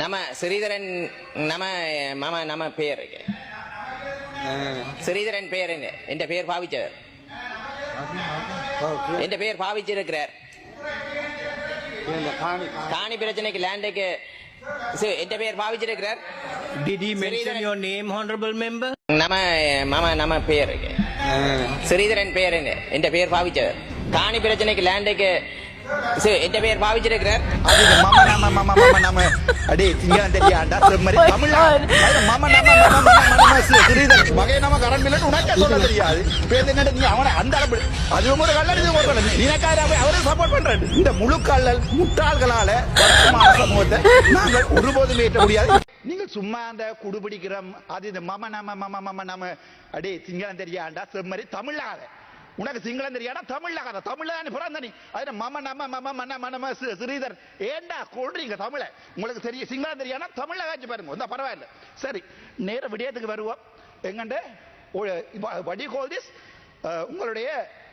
நம்ம ஸ்ரீதரன் நம்ம மம நம்ம பேர் ஸ்ரீதரன் பேர் என்ன என் பேர் பாவிச்சவர். என் பேர் பாவிச்சிருக்கிறார். காணி பிரச்சனைக்கு லேண்டுக்கு என் பேர் பாவிச்சிருக்கிறார். Did he mention your name, honorable member? நம்ம மம நம்ம பேர் ஸ்ரீதரன் பேர் என்ன என் பேர் பாவிச்சவர். காணி பிரச்சனைக்கு லேண்டுக்கு என் பேர் பாவிச்சிருக்கிறார் அது இந்த மம நம மம மம நம அடே தெரியாண்டா செம்மறி தமிழா அது மம நம மம மம மம நம சி- சிறிதல் வகை நம கரண் பிள்ளை உனக்கே சொல்ல தெரியாது நீ அவனை அந்த அளவு அது ஒரு கல்லடி கல்லடி நீனக்கார அவரை சப்போர்ட் பண்றேன் இந்த முழு கல்லல் முட்டாள்களால வர்த்தமான சமூகத்தை நாங்கள் ஒருபோதும் ஏற்ற முடியாது நீங்கள் சும்மா அந்த குடுபிடிக்கிறோம் அது இந்த மம நம மம மம நம அடே சிங்களம் தெரியாண்டா செம்மறி தமிழாத உனக்கு சிங்களம் தெரியாடா தமிழ்ல கதை. தமிழ்ல தானே பிறந்த நீ அது மம நம மம மன மனம ஸ்ரீதர். ஏண்டா கொள்றீங்க தமிழை? உங்களுக்கு தெரிய சிங்களம் தெரியாதா? தமிழ்ல காய்ச்சி பாருங்க. இந்த பரவாயில்ல. சரி நேர விடயத்துக்கு வருவோம். எங்கண்ட? வடி கோல் திஸ் உங்களுடைய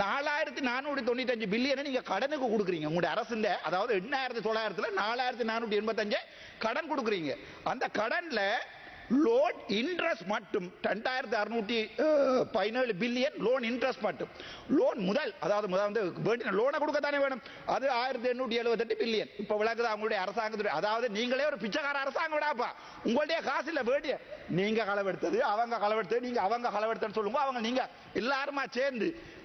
நாலாயிரத்தி நானூற்றி தொண்ணூத்தஞ்சு பில்லியனை நீங்கள் கடனுக்கு கொடுக்குறீங்க. உங்களுடைய அரசுல அதாவது எண்ணாயிரத்தி தொள்ளாயிரத்தில் நாலாயிரத்தி நானூற்றி எண்பத்தஞ்சு கடன் கொடுக்குறீங்க. அந்த கடனில் லோன் இன்ட்ரெஸ்ட் மட்டும் ரெண்டாயிரத்தி அறுநூற்றி பதினேழு பில்லியன் லோன் இன்ட்ரெஸ்ட் மட்டும். லோன் முதல் அதாவது முதல் வந்து வேண்டிய லோனை கொடுக்கத்தானே வேணும். அது ஆயிரத்தி எண்ணூற்றி எழுபத்தெட்டு பில்லியன் இப்போ விளக்குது அவங்களுடைய அரசாங்கத்துடைய அதாவது நீங்களே ஒரு பிச்சைக்கார அரசாங்கம் விடாப்பா உங்களுடைய காசு இல்லை வேண்டிய நீங்கள் களவெடுத்தது அவங்க களவெடுத்தது நீங்கள் அவங்க களவெடுத்தன்னு சொல்லுங்க அவங்க நீங்கள் எல்லாருமா சேர்ந்து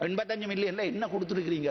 எண்பத்தஞ்சு மில்லியன்ல என்ன கொடுத்துருக்கிறீங்க?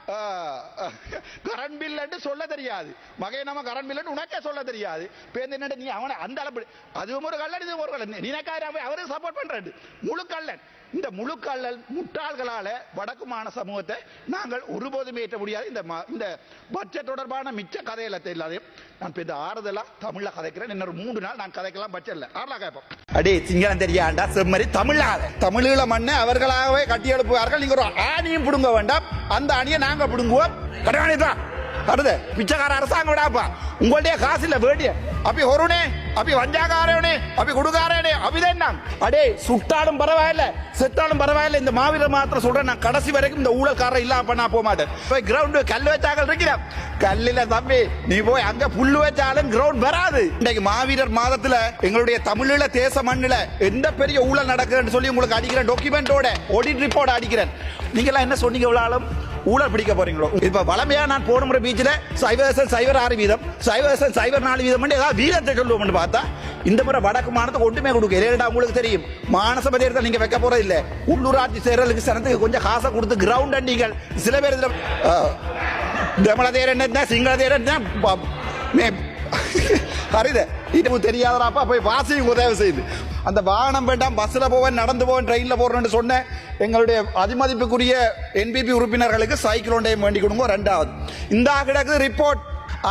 கரண்ட் பில் சொல்ல தெரியாது. மகை நம்ம கரண்ட் பில் உனக்கே சொல்ல தெரியாது. பேருந்து என்ன நீ அவனை அந்த அளவு அதுவும் ஒரு கல்லன் இது ஒரு கல்லன் நினைக்காரு அவரும் சப்போர்ட் பண்றாரு. முழு கல்லன் இந்த முழு கல்லல் முட்டாள்களால வடக்கு மாநில சமூகத்தை நாங்கள் ஒருபோதும் ஏற்ற முடியாது. இந்த இந்த பட்ஜெட் தொடர்பான மிச்ச கதையில தெரியலாதையும் நான் இப்போ இந்த ஆறுதலா தமிழ்ல கதைக்கிறேன். இன்னொரு மூன்று நாள் நான் கதைக்கலாம் பட்ஜெட்ல ஆறுலா கேட்போம். அடே சிங்களம் தெரியாண்டா? செம்மறி தமிழாத தமிழீழ மண்ணை அவர்களாகவே கட்டி எழுப்புவார்கள் நீங்க ஒரு ஆணியும் பிடுங்க வேண்டாம். அந்த அணியை நாங்க பிடுங்குவோம். கடையாணிதான் கருது பிச்சைக்கார அரசாங்கம் விடாப்பா. உங்களுடைய காசு இல்ல வேண்டிய. அப்படி ஒருனே அப்படி வஞ்சாகாரனே அப்படி கொடுக்காரனே அப்படிதான் அடே சுட்டாலும் பரவாயில்ல செத்தாலும் பரவாயில்ல இந்த மாவீரர் மாத்திரம் சொல்றேன். நான் கடைசி வரைக்கும் இந்த ஊழல்காரர் இல்லாம பண்ணா போக மாட்டேன். போய் கிரவுண்ட் கல் வச்சாக்கள் இருக்கிறேன் கல்லில தம்பி நீ போய் அங்க புல்லு வச்சாலும் கிரவுண்ட் வராது. இன்னைக்கு மாவீரர் மாதத்துல எங்களுடைய தமிழீழ தேச மண்ணுல எந்த பெரிய ஊழல் நடக்குதுன்னு சொல்லி உங்களுக்கு அடிக்கிறேன் டாக்குமெண்டோட ஒடிட் ரிப்போர்ட் அடிக்கிறேன். நீங்க எல்லாம் என்ன சொன்னீங்க இவ்வளவு ஊழல் பிடிக்க போறீங்களோ? இப்ப வளமையா நான் போன முறை பீச்சில் சைவர் சைவர் ஆறு வீதம். சைவர் சைவர் நாலு வீதம் ஏதாவது வீதத்தை சொல்லுவோம்னு பார்த்தா இந்த முறை வடக்கு மாநிலத்துக்கு ஒன்றுமே கொடுக்க ஏடா உங்களுக்கு தெரியும். மானச பதேரத்தை நீங்க வைக்க போறது இல்ல. உள்ளூராட்சி தேர்தலுக்கு சனத்துக்கு கொஞ்சம் காசை கொடுத்து கிரவுண்ட் அண்டிகள் சில பேர் இதுல தமிழ தேர் என்ன சிங்கள தேர் என்ன ப- ஹரித இது தெரியாதராப்பா போய் வாசியும் உதவி செய்து. அந்த வாகனம் வேண்டாம் பஸ்ஸில் போவேன் நடந்து போவேன் ட்ரெயினில் போறேன்னு சொன்னேன். எங்களுடைய அதிமதிப்புக்குரிய என்பிபி உறுப்பினர்களுக்கு சைக்கிள் ஒன்றையும் வேண்டி கொடுங்க ரெண்டாவது. இந்த கிடக்கு ரிப்போர்ட்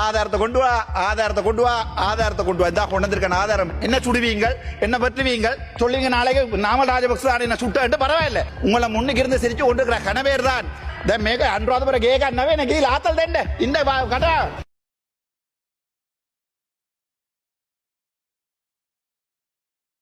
ஆதாரத்தை கொண்டு வா ஆதாரத்தை கொண்டு வா ஆதாரத்தை கொண்டு வா. இந்தா கொண்டு வந்திருக்கேன் ஆதாரம். என்ன சுடுவீங்கள்? என்ன பற்றுவீங்கள்? சொல்லுங்க நாளைக்கு நாம ராஜபக்ச என்ன சுட்டு பரவாயில்ல. உங்களை முன்னுக்கு இருந்து சிரிச்சு கொண்டிருக்கிற கணவேர் தான் மேக அன்றாவது பிறகு ஏக நவே எனக்கு ஆத்தல் தான் இந்த கட்டா